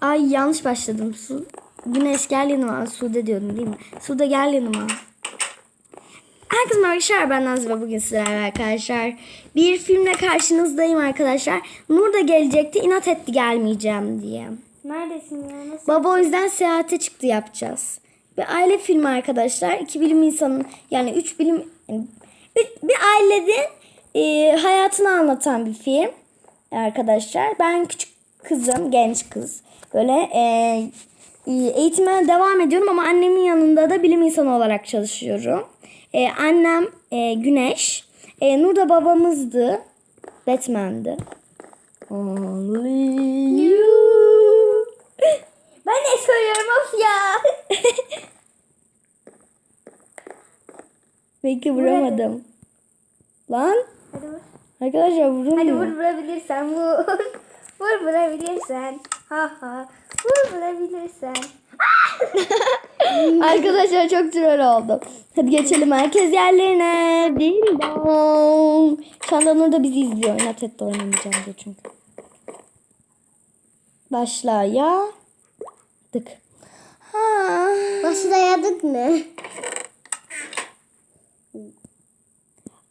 Ay yanlış başladım. Su. Güneş gel yanıma. Sude diyordum değil mi? Sude gel yanıma. Herkese merhaba. Ben Nazlı ve bugün sizlerle arkadaşlar. Bir filmle karşınızdayım arkadaşlar. Nur da gelecekti. inat etti gelmeyeceğim diye. Neredesin ya? Nasıl? Baba o yüzden seyahate çıktı yapacağız. Bir aile filmi arkadaşlar. İki bilim insanın yani üç bilim üç- bir ailenin e, hayatını anlatan bir film arkadaşlar. Ben küçük kızım, genç kız. Böyle e, e, eğitime devam ediyorum ama annemin yanında da bilim insanı olarak çalışıyorum. E, annem e, Güneş. E, Nur da babamızdı. Batman'dı. Only you. Ben ne söylüyorum of ya. Belki vuramadım. Lan Hadi vur. arkadaşlar vurun Hadi vur vurabilirsen vur. Vur vurabilirsen. Ha ha. Vur vurabilirsen. Arkadaşlar çok troll oldum. Hadi geçelim herkes yerlerine. Ding dong. Şu anda Nur da bizi izliyor. İnat etti oynamayacağım diye çünkü. Başla ya. Dık. Ha. Başlayadık mı?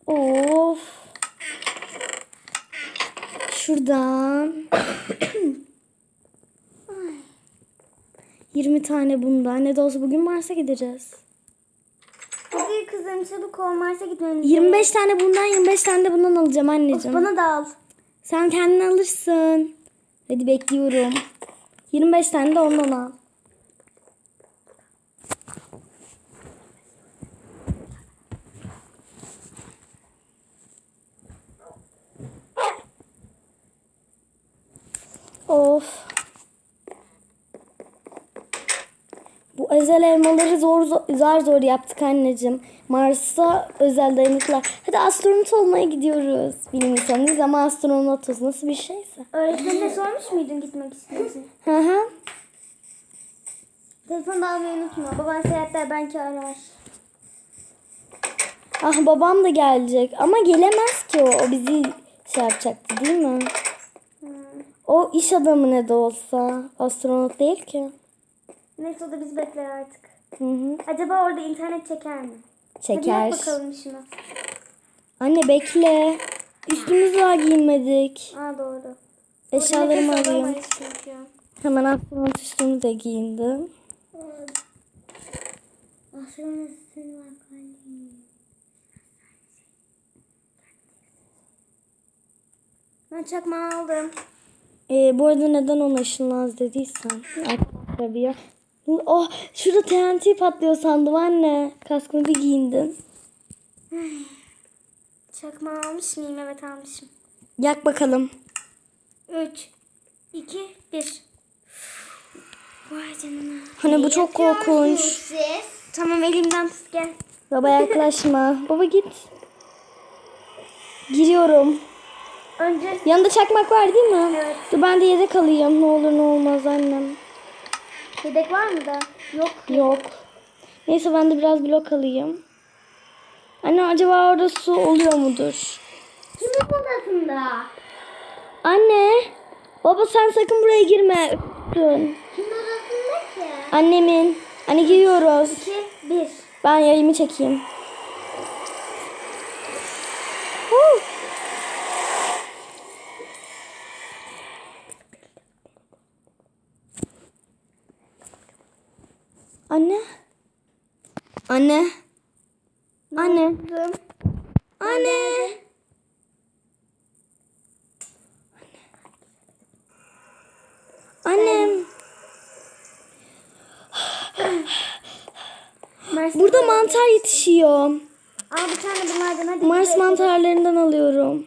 Of. Şuradan. 20 tane bundan. Ne de olsa bugün Mars'a gideceğiz. Hadi kızım çabuk ol Mars'a gitmemiz 25 tane bundan 25 tane de bundan alacağım anneciğim. Bana da al. Sen kendin alırsın. Hadi bekliyorum. 25 tane de ondan al. Of. Bu özel elmaları zor zor, zar zor yaptık anneciğim. Mars'a özel dayanıklar. Hadi astronot olmaya gidiyoruz. Bilim insanıyız ama astronotuz. Nasıl bir şeyse. Öğretmenine sormuş muydun gitmek istiyorsun? Hı hı. Telefonu da almayı unutma. Baban seyahatler belki arar. Ah babam da gelecek ama gelemez ki o. O bizi şey yapacaktı değil mi? Hmm. O iş adamı ne de olsa. Astronot değil ki. Neyse o da bizi bekler artık. Hı hı. Acaba orada internet çeker mi? Hadi Çeker. yap bakalım şunu. Anne bekle. Üstümüzü daha giyinmedik. Aa doğru. Eşyalarımı alayım. Hemen astronot üstümü de giyindim. Astronot üstünü var. Ben çakmağı aldım. Ee, bu arada neden ona ışınlaz dediysen. Arkadaşlar bir. Oh şurada TNT patlıyor sandım anne. Kaskımı bir giyindim. Çakmağı almış mıyım? Evet almışım. Yak bakalım. 3, 2, 1. Vay canına. Hani bu çok korkunç. Siz? Tamam elimden tut gel. Baba yaklaşma. Baba git. Giriyorum. Önce Yanında çakmak var değil mi? Evet. Dur ben de yedek alayım. Ne olur ne olmaz annem. Yedek var mı da? Yok. Yok. Neyse ben de biraz blok alayım. Anne acaba orada su oluyor mudur? Kimin odasında? Anne. Baba sen sakın buraya girme. Ürktün. Kimin odasında ki? Annemin. Anne giriyoruz. 2, 1. Ben yayımı çekeyim. Huu. Anne. Anne. Anne. Anne. Annem. Mars, Burada mantar yetişiyor. Al bir tane bunlardan hadi. Mars mantarlarından alıyorum.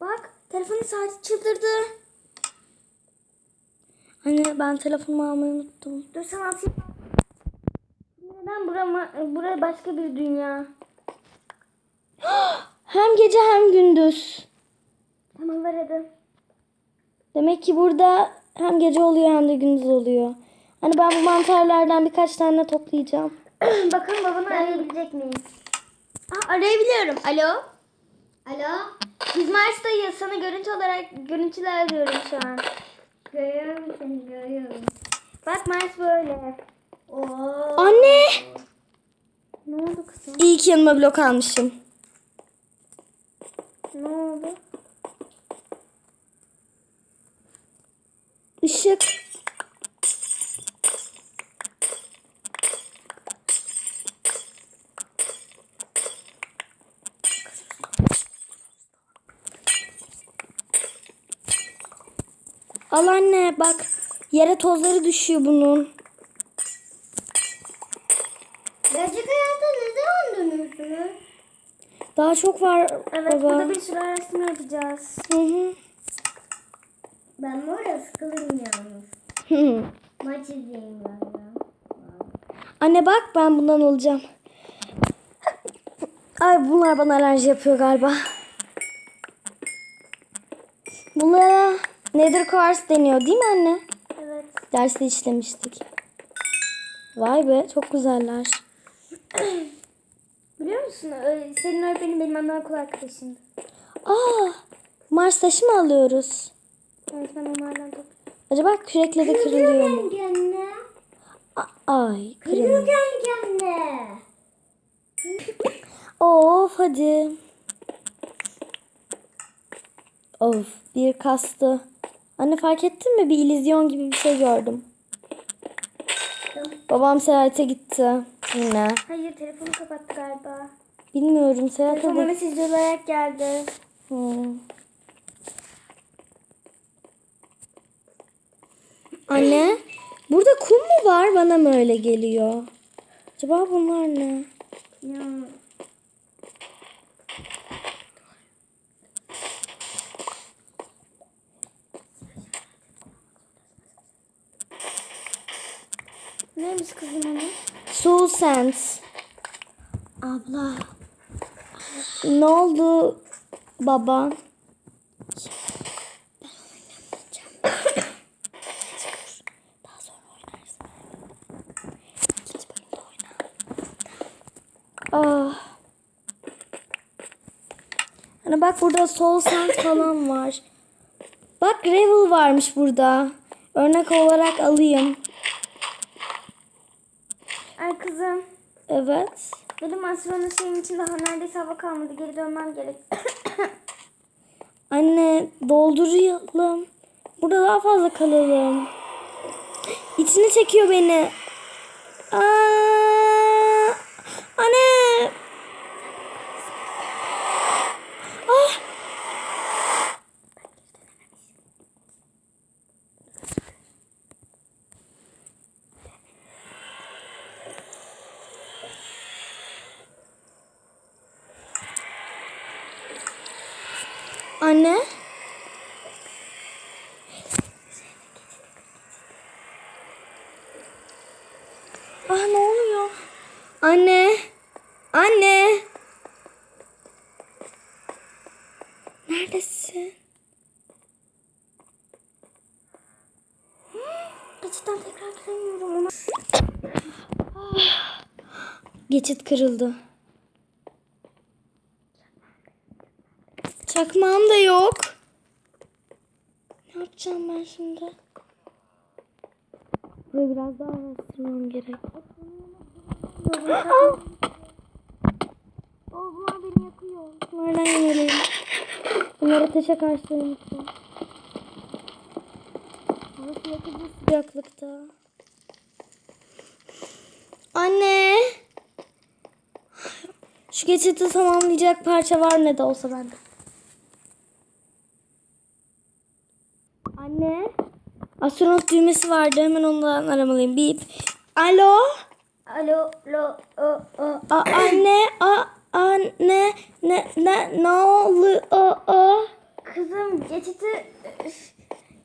Bak telefonun saati çıldırdı. Anne ben telefonumu almayı unuttum. Dur sana atayım. Neden bura, ma- bura başka bir dünya? Hem gece hem gündüz. Tamam ver hadi. Demek ki burada hem gece oluyor hem de gündüz oluyor. Hani ben bu mantarlardan birkaç tane toplayacağım. Bakalım babanı arayabilecek miyiz? Aa, arayabiliyorum. Alo. Alo. Biz Mars'tayız. Sana görüntü olarak görüntüler arıyorum şu an. Görüyorum seni görüyorum. Bak Mars böyle. Oo. Anne! Ne oldu kızım? İyi ki yanıma blok almışım. Ne oldu? Işık. Al anne bak yere tozları düşüyor bunun. Gerçek hayatta ne zaman dönüyorsunuz? Daha çok var Evet baba. burada bir sürü araştırma yapacağız. Hı hı. Ben böyle sıkılırım yalnız. Hı. Maç izleyeyim ben ya. Anne bak ben bundan olacağım. Ay bunlar bana alerji yapıyor galiba. Bunlara Nether Quartz deniyor değil mi anne? Evet. Derste işlemiştik. Vay be çok güzeller. Biliyor musun? Senin öğretmenin benim anaokul arkadaşımdı. Aa, Mars taşı mı alıyoruz? Evet ben onlardan da. Acaba kürekle de kırılıyor mu? A- Ay kırılıyor. kendi kendine. Of hadi. Of bir kastı. Anne fark ettin mi? Bir illüzyon gibi bir şey gördüm. Babam seyahate gitti. Yine. Hayır telefonu kapattı galiba. Bilmiyorum seyahate Telefona de... mesaj olarak geldi. Hmm. Anne, burada kum mu var? Bana mı öyle geliyor? Acaba bunlar ne? Ya. Neymiş kızım onun? Soul Sense. Abla. Ne oldu baba? Daha sonra oynarsın. İkinci bölümde oyna. Ah. Hani bak burada Soul Sense falan var. Bak Gravel varmış burada. Örnek olarak alayım. Ay kızım. Evet. Benim astronun şeyin için daha neredeyse hava kalmadı. Geri dönmem gerek. Anne dolduralım. Burada daha fazla kalalım. İçine çekiyor beni. Aa, anne. Ah. Anne. Ah ne oluyor? Anne. Anne. Neredesin? Geçitten tekrar giremiyorum ona. Geçit kırıldı. Çakmağım da yok. Ne yapacağım ben şimdi? Burayı biraz daha araştırmam gerek. Aa! O bunlar beni yakıyor. Bunlardan yemeliyim. Bunları ateşe karşı unutma. Burası yakıcı sıcaklıkta. Anne. Şu geçiti tamamlayacak parça var ne de olsa bende. Anne. Astronot düğmesi vardı. Hemen ondan aramalıyım. Bip. Alo. Alo, lo, o, o. A anne. A anne. Ne ne ne oluyor? O, Kızım geçiti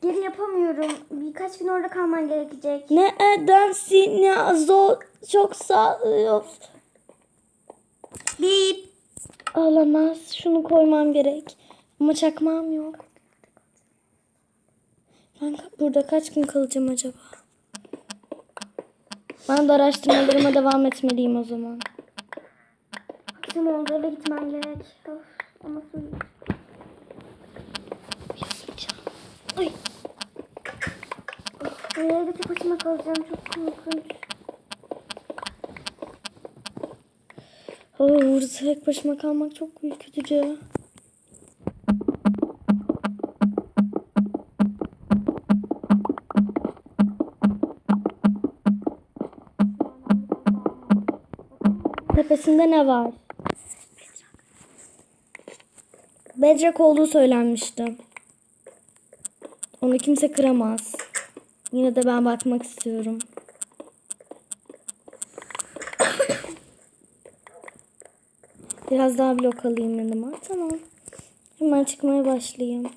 geri yapamıyorum. Birkaç gün orada kalman gerekecek. Neden seni zor çok sağlıyor? Bip. Olamaz. Şunu koymam gerek. Ama çakmağım yok. Ben burada kaç gün kalacağım acaba? Ben de araştırmalarıma devam etmeliyim o zaman. Akşam oldu eve gitmen gerek. Of. Ama su Ay. Bu evde tek başıma kalacağım. Çok korkunç. Oh, burada tek başıma kalmak çok ürkütücü. Tepesinde ne var? Bedrock olduğu söylenmişti. Onu kimse kıramaz. Yine de ben bakmak istiyorum. Biraz daha blok alayım yanıma. Tamam. Hemen çıkmaya başlayayım.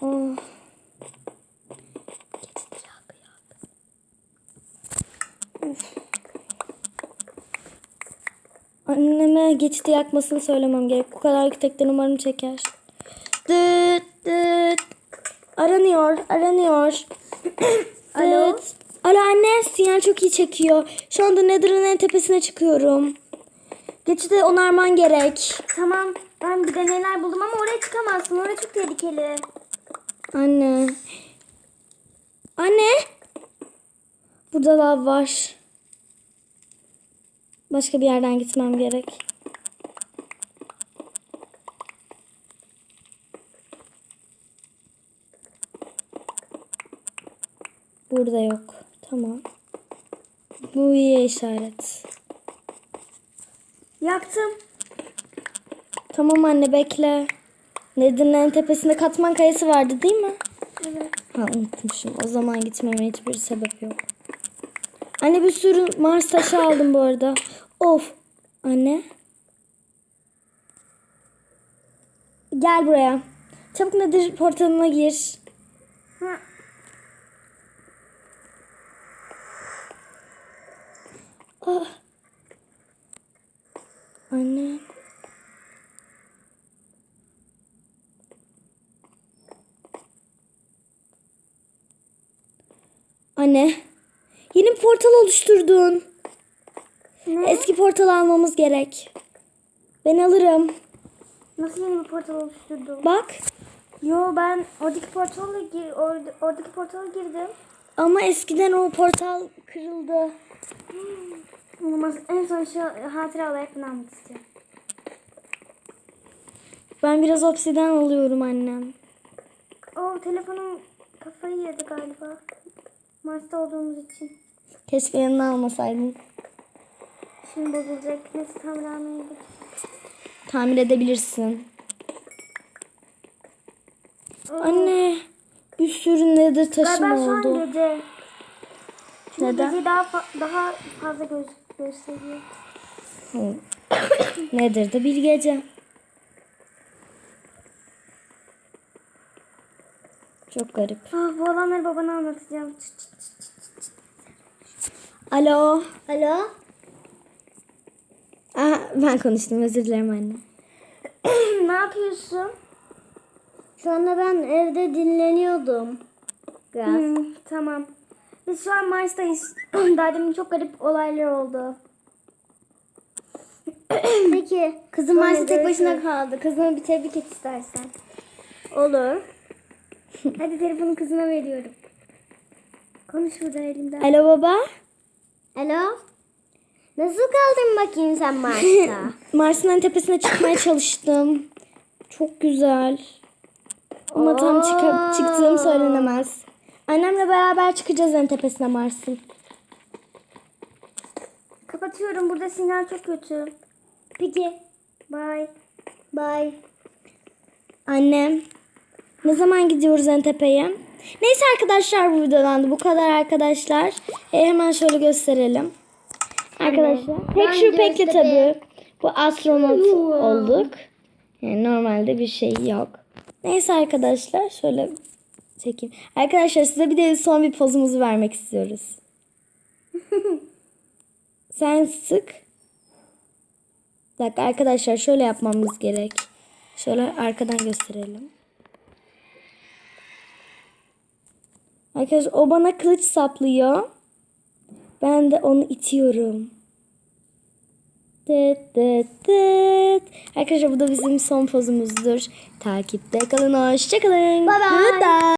Of. Anneme geçti yakmasını söylemem gerek. Bu kadar yüksekten umarım çeker. Dıt dıt. Aranıyor, aranıyor. Alo? Dıt. Alo anne, sinyal çok iyi çekiyor. Şu anda Nether'ın en tepesine çıkıyorum. Geçidi onarman gerek. Tamam. Ben bir de neler buldum ama oraya çıkamazsın. Orası çok tehlikeli. Anne. Anne. Burada lav var. Başka bir yerden gitmem gerek. Burada yok. Tamam. Bu iyi işaret. Yaktım. Tamam anne bekle. Nedir'in tepesinde katman kayası vardı değil mi? Evet. Ha unutmuşum. O zaman gitmeme hiçbir sebep yok. Anne bir sürü Mars taşı aldım bu arada. Of. Anne. Gel buraya. Çabuk nedir portalına gir. Ha. Ah. Anne. Anne. Yeni bir portal oluşturdun. Ne? Eski portal almamız gerek. Ben alırım. Nasıl yeni bir portal oluşturdun? Bak. Yo ben oradaki portala gir, orada, oradaki portala girdim. Ama eskiden o portal kırıldı. Olmaz. En son şu hatıra olarak bunu almak istiyorum. Ben biraz obsiden alıyorum annem. Oo telefonum kafayı yedi galiba. Mars'ta olduğumuz için. Keşke yanına almasaydın. Şimdi bozulacak. Neyse tamir almaya gidelim. Tamir edebilirsin. Anne. Bir sürü nedir taşım Galiba oldu. an gece. Çünkü Neden? gece daha fa- daha fazla göz gösteriyor. Nedir de bir gece. Çok garip. Ah bu olanları babana anlatacağım. Çıt çıt çıt. Alo. Alo? Aha, ben konuştum özür dilerim anne. ne yapıyorsun? Şu anda ben evde dinleniyordum. Hmm, tamam. Biz şu an Mars'tayız. Daha demin çok garip olaylar oldu. Peki Kızım Mars'ta tek görüşürüz. başına kaldı. Kızına bir tebrik et istersen. olur. Hadi telefonu kızına veriyorum. Konuş burada elimden. Alo baba. Alo? Nasıl kaldın bakayım sen Mars'ta? Mars'ın en tepesine çıkmaya çalıştım. Çok güzel. Ama tam çıka- çıktığım söylenemez. Annemle beraber çıkacağız en tepesine Mars'ın. Kapatıyorum. Burada sinyal çok kötü. Peki. Bye. Bye. Annem. Ne zaman gidiyoruz en tepeye? Neyse arkadaşlar bu videodan da bu kadar arkadaşlar. E, hemen şöyle gösterelim. Arkadaşlar. Tek şu peki tabii. Bu astronot olduk. Yani normalde bir şey yok. Neyse arkadaşlar şöyle çekeyim. Arkadaşlar size bir de son bir pozumuzu vermek istiyoruz. Sen sık. Dakika arkadaşlar şöyle yapmamız gerek. Şöyle arkadan gösterelim. Arkadaşlar o bana kılıç saplıyor. Ben de onu itiyorum. Dıt dıt dıt. Arkadaşlar bu da bizim son pozumuzdur. Takipte kalın. Hoşçakalın. Bye bye. Goodbye.